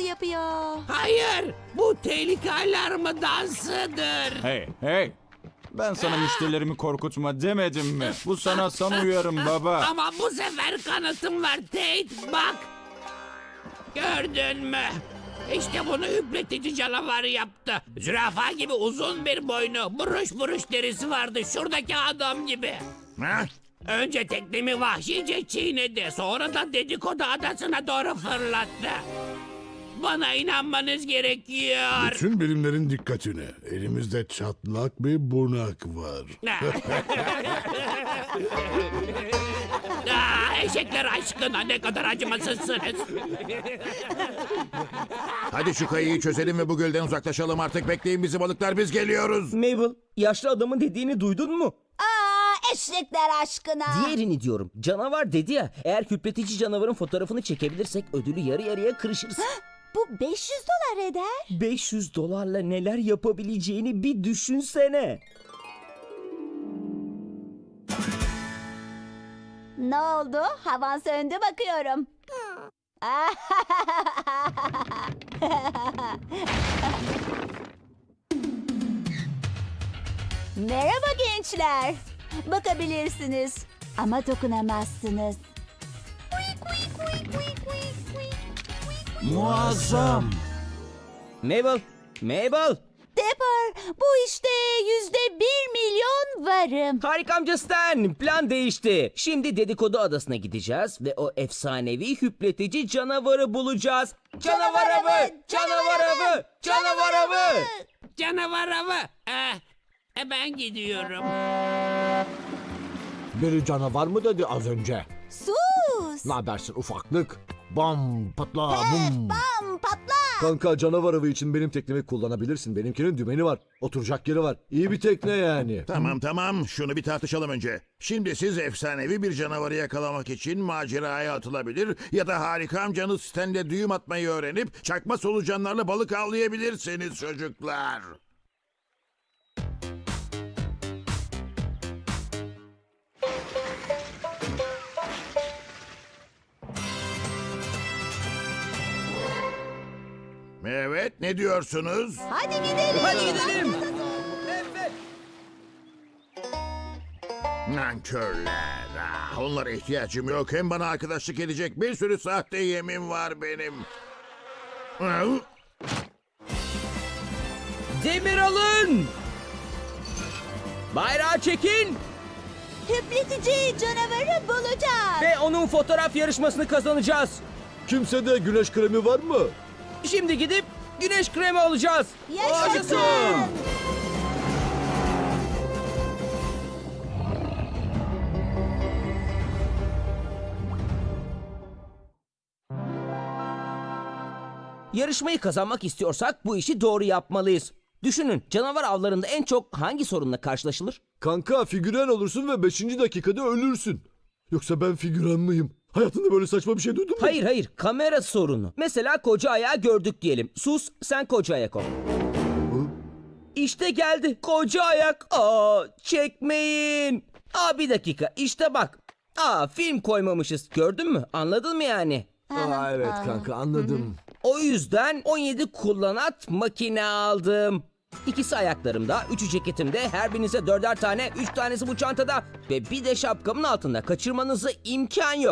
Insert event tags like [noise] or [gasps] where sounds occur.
dansı yapıyor. Hayır, bu tehlike alarmı dansıdır. Hey hey. Ben sana müşterilerimi korkutma demedim mi? Bu sana san uyarım baba. Ama bu sefer kanıtım var Tate, bak. Gördün mü? İşte bunu hüpletici canavar yaptı. Zürafa gibi uzun bir boynu, buruş buruş derisi vardı şuradaki adam gibi. Ha? Önce teknemi vahşice çiğnedi, sonra da dedikodu adasına doğru fırlattı. Bana inanmanız gerekiyor. Bütün bilimlerin dikkatine. Elimizde çatlak bir bunak var. [laughs] Aa, eşekler aşkına ne kadar acımasızsınız. Hadi şu kayayı çözelim ve bu gölden uzaklaşalım artık. Bekleyin bizi balıklar biz geliyoruz. Mabel, yaşlı adamın dediğini duydun mu? Aa, eşekler aşkına. Diğerini diyorum. Canavar dedi ya. Eğer hüpletici canavarın fotoğrafını çekebilirsek ödülü yarı yarıya kırışırız. [gasps] Bu 500 dolar eder. 500 dolarla neler yapabileceğini bir düşünsene. Ne oldu? Havan söndü bakıyorum. [laughs] Merhaba gençler. Bakabilirsiniz ama dokunamazsınız. Muazzam. Mabel, Mabel. Depar, bu işte yüzde bir milyon varım. Harika amca Stan. Plan değişti. Şimdi dedikodu adasına gideceğiz ve o efsanevi hüpletici canavarı bulacağız. Canavar avı! Canavar avı! Canavar avı! Canavar avı. Eh, e, ben gidiyorum. Biri canavar mı dedi az önce? Sus! Ne habersin ufaklık? Bam patla bum. Bam patla! Kanka canavar avı için benim teknemi kullanabilirsin. Benimkinin dümeni var. Oturacak yeri var. İyi bir tekne yani. [laughs] Tamam tamam şunu bir tartışalım önce. Şimdi siz efsanevi bir canavarı yakalamak için maceraya atılabilir ya da harika amcanız Stan'le düğüm atmayı öğrenip çakma solucanlarla balık avlayabilirsiniz çocuklar. Evet ne diyorsunuz? Hadi gidelim. Hadi gidelim. Nankörler. Ah, onlara ihtiyacım yok. Hem bana arkadaşlık edecek bir sürü sahte yemin var benim. Ah, Demir alın! Bayrağı çekin Hüpletici canavarı bulacağız. ve onun fotoğraf yarışmasını kazanacağız. Kimsede güneş kremi var mı? Şimdi gidip güneş kremi alacağız. Yaşasın. Yarışmayı kazanmak istiyorsak bu işi doğru yapmalıyız. Düşünün canavar avlarında en çok hangi sorunla karşılaşılır? Kanka figüren olursun ve 5. dakikada ölürsün. Yoksa ben figüren miyim? Hayatında böyle saçma bir şey duydun mu? Hayır hayır kamera sorunu. Mesela koca ayağı gördük diyelim. Sus sen koca ayak ol. İşte geldi koca ayak. Aa çekmeyin. Aa bir dakika işte bak. Aa film koymamışız gördün mü anladın mı yani? Aa, evet kanka anladım. O yüzden 17 kullanat makine aldım. İkisi ayaklarımda, üçü ceketimde, her birinize dörder tane, üç tanesi bu çantada ve bir de şapkamın altında. Kaçırmanıza imkan yok.